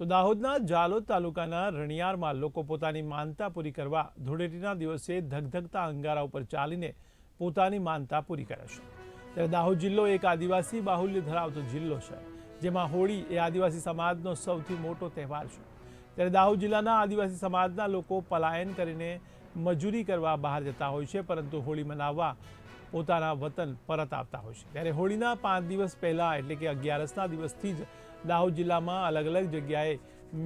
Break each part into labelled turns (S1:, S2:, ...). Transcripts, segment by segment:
S1: તો દાહોદના જાલોદ તાલુકાના રણિયારમાં લોકો પોતાની માનતા પૂરી કરવા ધૂળેટીના દિવસે ધગધગતા અંગારા ઉપર ચાલીને પોતાની માનતા પૂરી કરે છે. ત્યારે દાહોદ જિલ્લો એક આદિવાસી બાહુલ્ય ધરાવતો જિલ્લો છે, જેમાં હોળી એ આદિવાસી સમાજનો સૌથી મોટો તહેવાર છે. ત્યારે દાહોદ જિલ્લાના આદિવાસી સમાજના લોકો પલાયન કરીને મજૂરી કરવા બહાર જતા હોય છે, પરંતુ હોળી મનાવવા પોતાના વતન પરત આવતા હોય છે. ત્યારે હોળીના પાંચ દિવસ પહેલાં એટલે કે અગિયારસના દિવસથી જ દાહોદ જિલ્લામાં અલગ અલગ જગ્યાએ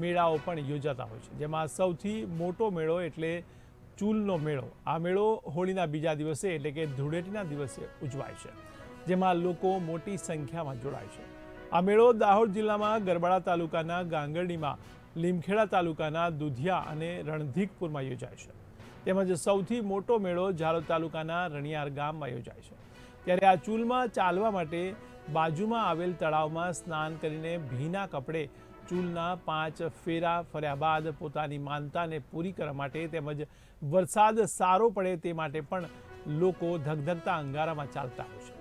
S1: મેળાઓ પણ યોજાતા હોય છે. જેમાં સૌથી મોટો મેળો એટલે ચૂલનો મેળો. આ મેળો હોળીના બીજા દિવસે એટલે કે ધૂળેટીના દિવસે ઉજવાય છે, જેમાં લોકો મોટી સંખ્યામાં જોડાય છે. આ મેળો દાહોદ જિલ્લામાં ગરબાડા તાલુકાના ગાંગરડીમાં, લીમખેડા તાલુકાના દુધિયા અને રણધીકપુરમાં યોજાય છે. તેમજ સૌથી મોટો મેળો ઝાલોદ તાલુકાના રણિયાર ગામમાં યોજાય છે. ત્યારે આ ચૂલમાં ચાલવા માટે બાજુમાં આવેલ તળાવમાં સ્નાન કરીને ભીના કપડે ચૂલના પાંચ ફેરા ફર્યા બાદ પોતાની માનતાને પૂરી કરવા માટે તેમજ વરસાદ સારો પડે તે માટે પણ લોકો ધગધગતા અંગારામાં ચાલતા હોય છે.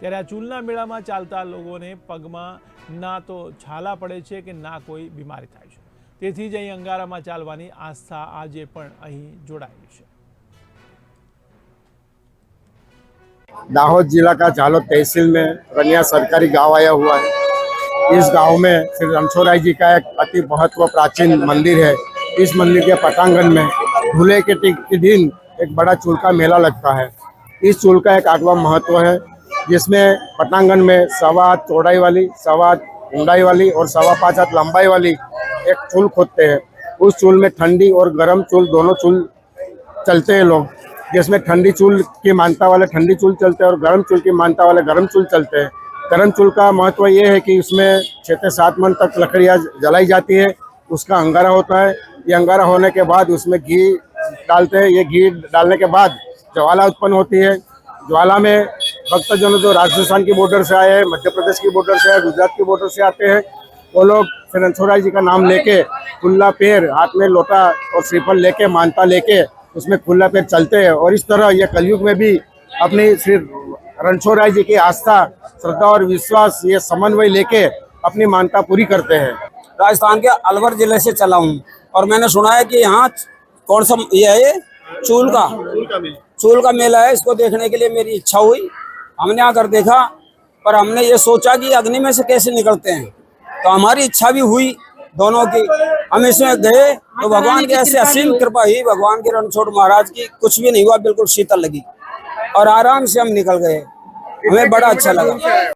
S1: ત્યારે આ ચૂલના મેળામાં ચાલતા લોકોને પગમાં ના તો છાલા પડે છે કે ના કોઈ બીમારી થાય છે. તેથી જ અહીં અંગારામાં ચાલવાની આસ્થા આજે પણ અહીં જોડાયેલી છે
S2: दाहोद जिला का झालोद तहसील में रनिया सरकारी गांव आया हुआ है इस गांव में श्री रणछोड़ाई जी का एक अति महत्व प्राचीन मंदिर है इस मंदिर के पटांगण में धूले के टिक के दिन एक बड़ा चूल का मेला लगता है इस चूल का एक आगवा महत्व है जिसमें पटांगण में सवा हाथ चौड़ाई वाली सवा हाथ ऊंडाई वाली और सवा पाँच हाथ लंबाई वाली एक चूल खोदते हैं। उस चूल में ठंडी और गर्म चूल दोनों चूल चलते हैं लोग। जिसमें ठंडी चूल की मानता वाले ठंडी चूल चलते हैं और गर्म चूल की मानता वाले गर्म चूल चलते हैं। गर्म चूल का महत्व ये है कि उसमें छः से सात मन तक लकड़ियाँ जलाई जाती है। उसका अंगारा होता है। ये अंगारा होने के बाद उसमें घी डालते हैं। ये घी डालने के बाद ज्वाला उत्पन्न होती है। ज्वाला में भक्तजन जो राजस्थान की बॉर्डर से आए हैं, मध्य प्रदेश की बॉर्डर से आए गुजरात की बॉर्डर से आते हैं, वो लोग फिर जी का नाम लेके खुला पैर हाथ में लोटा और श्रीफल लेके मानता लेके उसमें खुला पैर चलते हैं। और इस तरह ये कलयुग में भी अपनी श्री रणछोड़ाई जी की आस्था श्रद्धा और विश्वास ये समन्वय लेके अपनी मानता पूरी करते हैं।
S3: राजस्थान के अलवर ज़िले से चला हूँ और मैंने सुना है कि यहाँ कौन सा ये है ये? चूल का। चूल का मेला है इसको देखने के लिए मेरी इच्छा हुई। हमने आकर देखा पर हमने ये सोचा कि अग्नि में से कैसे निकलते हैं? तो हमारी इच्छा भी हुई दोनों की। हम इसमें गए तो भगवान की ऐसी असीम कृपा हुई भगवान के रणछोड़ महाराज की कुछ भी नहीं हुआ बिल्कुल शीतल लगी। और आराम से हम निकल गए। हमें बड़ा अच्छा लगा।